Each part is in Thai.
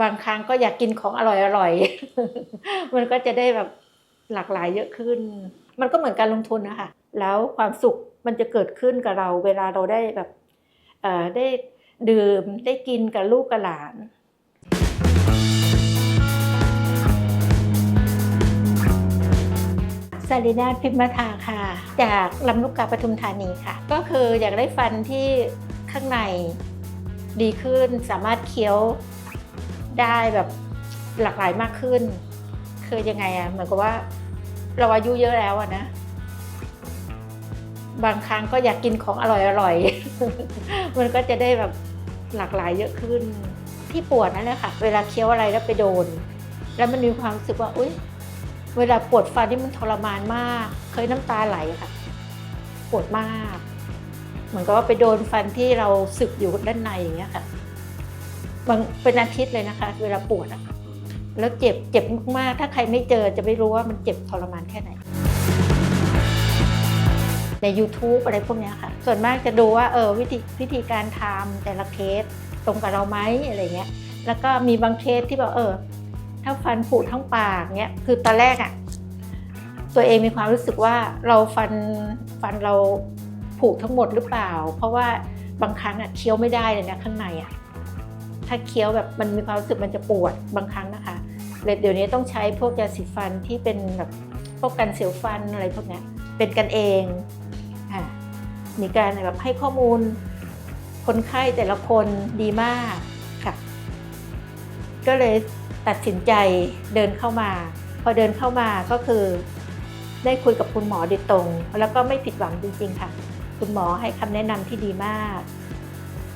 บางครั้งก็อยากกินของอร่อยๆมันก็จะได้แบบหลากหลายเยอะขึ้น มันก็เหมือนการลงทุนนะคะ แล้วความสุขมันจะเกิดขึ้นกับเรา เวลาเราได้แบบได้ดื่มได้กินกับลูกกับหลานสารินาพิมพ์มาทาค่ะ จากลำลูกกาปทุมธานีค่ะ ก็คืออยากได้ฟันที่ข้างในดีขึ้นสามารถเคี้ยว ได้แบบหลากหลายมากขึ้น คือยังไงอะเหมือนกับว่า เราอายุเยอะแล้วอะนะ บางครั้งก็อยากกินของอร่อยๆมันก็จะได้แบบหลากหลายเยอะขึ้น ที่ปวดนั่นแหละค่ะ เวลาเคี้ยวอะไรแล้วไปโดน แล้วมันมีความรู้สึกว่าอุ้ยเวลาปวดฟันนี่มันทรมานมาก เคยน้ำตาไหลค่ะ ปวดมาก เหมือนกับว่าไปโดนฟันที่เราสึกอยู่ด้านในอย่างเงี้ยค่ะ เป็นอาทิตย์เลยนะคะ เวลาปวดอะแล้วเจ็บเจ็บมากๆถ้าใครไม่เจอจะไม่รู้ว่ามันเจ็บทรมานแค่ไหน ใน YouTube อะไรพวกนี้ค่ะ ส่วนมากจะดูว่าเออวิธีวิธีการทำแต่ละเคสตรงกับเราไหมอะไรเงี้ย แล้วก็มีบางเคสที่บอกเออ ถ้าฟันผุทั้งปากเนี้ยคือตอนแรกอะ่ะตัวเองมีความรู้สึกว่าเราฟันฟันเราผุทั้งหมดหรือเปล่า เพราะว่าบางครั้งอะ่ะเคี้ยวไม่ได้เลยนะข้างในอะ่ะ ถ้าเคี้ยวแบบมันมีความรู้สึกมันจะปวดบางครั้งนะคะเลยเดี๋ยวนี้ต้องใช้พวกยาสีฟันที่เป็นแบบพวกกันเสียวฟันอะไรพวกนี้เป็นกันเองอะมีการแบบให้ข้อมูลคนไข้แต่ละคนดีมากค่ะ ก็เลยตัดสินใจเดินเข้ามา พอเดินเข้ามาก็คือได้คุยกับคุณหมอโดยตรง แล้วก็ไม่ผิดหวังจริงๆค่ะ คุณหมอให้คำแนะนำที่ดีมาก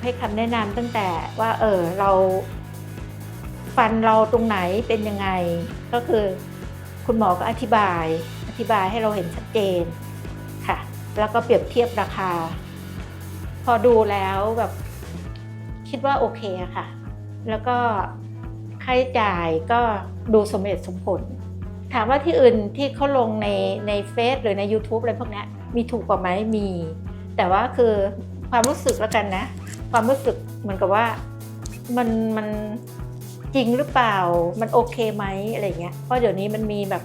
ให้คำแนะนำตั้งแต่ว่าเออเรา ฟันเราตรงไหนเป็นยังไง ก็คือคุณหมอก็อธิบาย อธิบายให้เราเห็นชัดเจนค่ะ แล้วก็เปรียบเทียบราคา พอดูแล้วแบบคิดว่าโอเคค่ะ แล้วก็ค่าใช้จ่ายก็ดูสมเหตุสมผล ถามว่าที่อื่นที่เขาลงในในเฟซหรือใน YouTube อะไรพวกนี้มีถูกกว่าไหมมี แต่ว่าคือความรู้สึกแล้วกันนะ ความรู้สึกเหมือนกับว่ามันมันจริงหรือเปล่า มันโอเคไหมอะไรเงี้ย เพราะเดี๋ยวนี้มันมีแบบ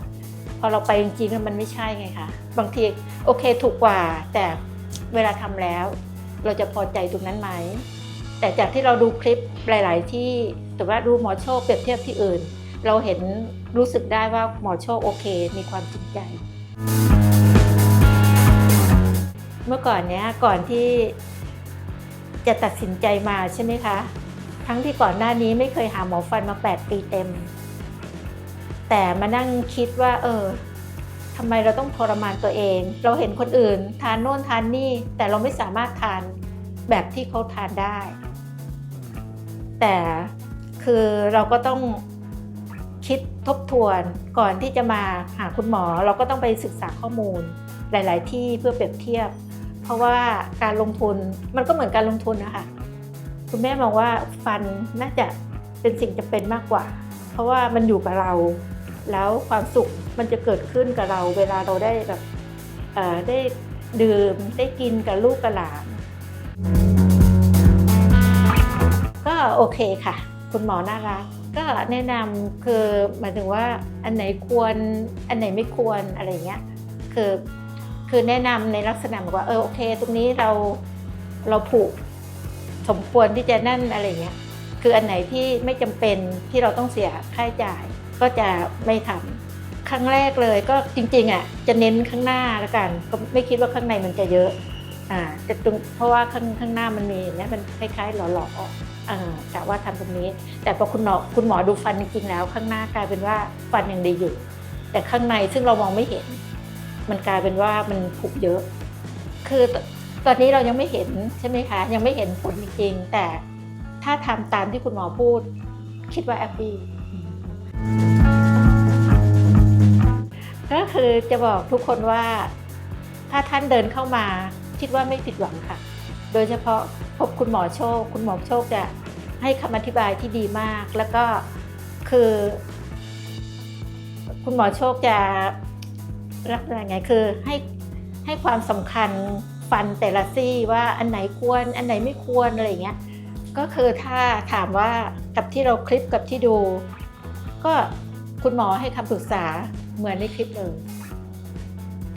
พอเราไปจริงๆมันไม่ใช่ไงคะ บางทีโอเคถูกกว่า แต่เวลาทำแล้ว เราจะพอใจตรงนั้นไหม แต่จากที่เราดูคลิปหลาย ๆ ที่แต่ว่าดูหมอโชคเปรียบเทียบที่อื่น เราเห็นรู้สึกได้ว่าหมอโชคโอเค มีความจริงใจ เมื่อก่อนเนี้ยก่อนที่ จะตัดสินใจมาใช่ไหมคะ ทั้งที่ก่อนหน้านี้ไม่เคยหาหมอฟันมา 8 ปีเต็ม แต่มานั่งคิดว่า เออทำไมเราต้องทรมานตัวเอง เราเห็นคนอื่น ทานโน่นทานนี่ แต่เราไม่สามารถทานแบบที่เขาทานได้ แต่คือเราก็ต้องคิดทบทวนก่อนที่จะมาหาคุณหมอ เราก็ต้องไปศึกษาข้อมูลหลาย ๆ ที่เพื่อเปรียบเทียบ ราะว่าการลงทุนมันก็เหมือนการลงทุนนะคะคุณแม่มองว่าฟันน่าจะเป็นสิ่งจำเป็นมากกว่า เพราะว่ามันอยู่กับเรา แล้วความสุขมันจะเกิดขึ้นกับเรา เวลาเราได้แบบได้ดื่มได้กินกับลูกกับหลานก็โอเคค่ะ คุณหมอน่ารักก็แนะนำคือหมายถึงว่าอันไหนควรอันไหนไม่ควรอะไรเงี้ยคือ คือแนะนำในลักษณะแบบว่าเออโอเค ตรงนี้เราเราผูกสมควรที่จะนั่นอะไรเงี้ยคืออันไหนที่ไม่จำเป็นที่เราต้องเสียค่าใช้จ่าย ก็จะไม่ทำครั้งแรกเลยก็จริงๆอะจะเน้นข้างหน้าล้วกัน ก็ไม่คิดว่าข้างในมันจะเยอะอ่าแต่ตรงเพราะว่าข้างข้างหน้ามันมีเนี้ยมันคล้ายๆหล่อๆอ่าแต่ว่าทำตรงนี้ แต่พอคุณหมอคุณหมอดูฟันจริงๆแล้ว ข้างหน้ากลายเป็นว่าฟันยังดีอยู่ แต่ข้างในซึ่งเรามองไม่เห็น มันกลายเป็นว่ามันผุเยอะ คือตอนนี้เรายังไม่เห็นใช่ไหมคะ ยังไม่เห็นผลจริงแต่ถ้าทำตามที่คุณหมอพูด คิดว่าแอปปี้ก็คือจะบอกทุกคนว่าถ้าท่านเดินเข้ามาคิดว่าไม่ผิดหวังค่ะ โดยเฉพาะพบคุณหมอโชค คุณหมอโชคจะให้คำอธิบายที่ดีมาก แล้วก็คือ คุณหมอโชคจะ รักษณะไงคือให้ให้ความสำคัญฟันแต่ละซี่ว่าอันไหนควรอันไหนไม่ควรอะไรเงี้ยก็คือถ้าถามว่ากับที่เราคลิปกับที่ดู ก็คุณหมอให้คำปรึกษาเหมือนในคลิปเลย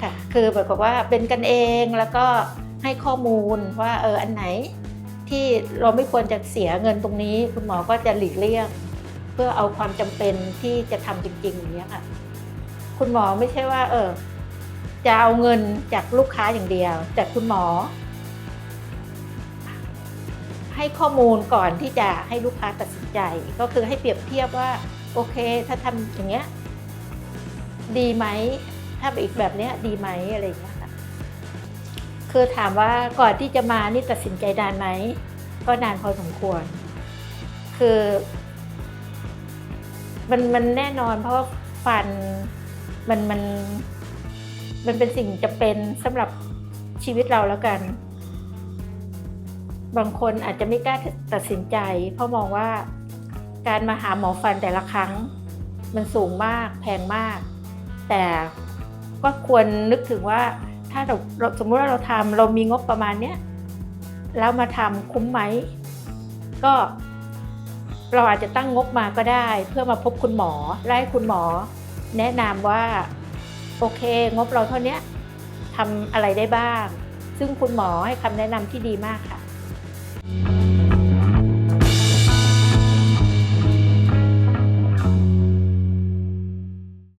ค่ะคือแบบกับว่าเป็นกันเองแล้วก็ให้ข้อมูลว่าเอออันไหนที่เราไม่ควรจะเสียเงินตรงนี้ คุณหมอก็จะหลีกเลี่ยง เพื่อเอาความจำเป็นที่จะทำจริงๆอย่างนี้ยค่ะ คุณหมอไม่ใช่ว่า เออ จะเอาเงินจากลูกค้าอย่างเดียว แต่คุณหมอ ให้ข้อมูลก่อนที่จะให้ลูกค้าตัดสินใจ ก็คือให้เปรียบเทียบว่า โอเค ถ้าทำอย่างเงี้ย ดีไหมถ้าอีกแบบเนี้ย ดีไหมอะไรอย่างเงี้ยค่ะคือถามว่าก่อนที่จะมานี่ตัดสินใจนานไหมก็นานพอสมควร คือ มันมันแน่นอนเพราะฟัน มันมันมันเป็นสิ่งจำเป็นสำหรับชีวิตเราแล้วกัน บางคนอาจจะไม่กล้าตัดสินใจ เพราะมองว่าการมาหาหมอฟันแต่ละครั้ง มันสูงมากแพงมาก แต่ก็ควรนึกถึงว่าถ้าเราสมมติว่าเราทำเรามีงบประมาณเนี้ยแล้วมาทำคุ้มไหม ก็เราอาจจะตั้งงบมาก็ได้ เพื่อมาพบคุณหมอไล่คุณหมอ แนะนำว่าโอเค งบเราเท่านี้ทำอะไรได้บ้าง ซึ่งคุณหมอให้คำแนะนำที่ดีมากค่ะ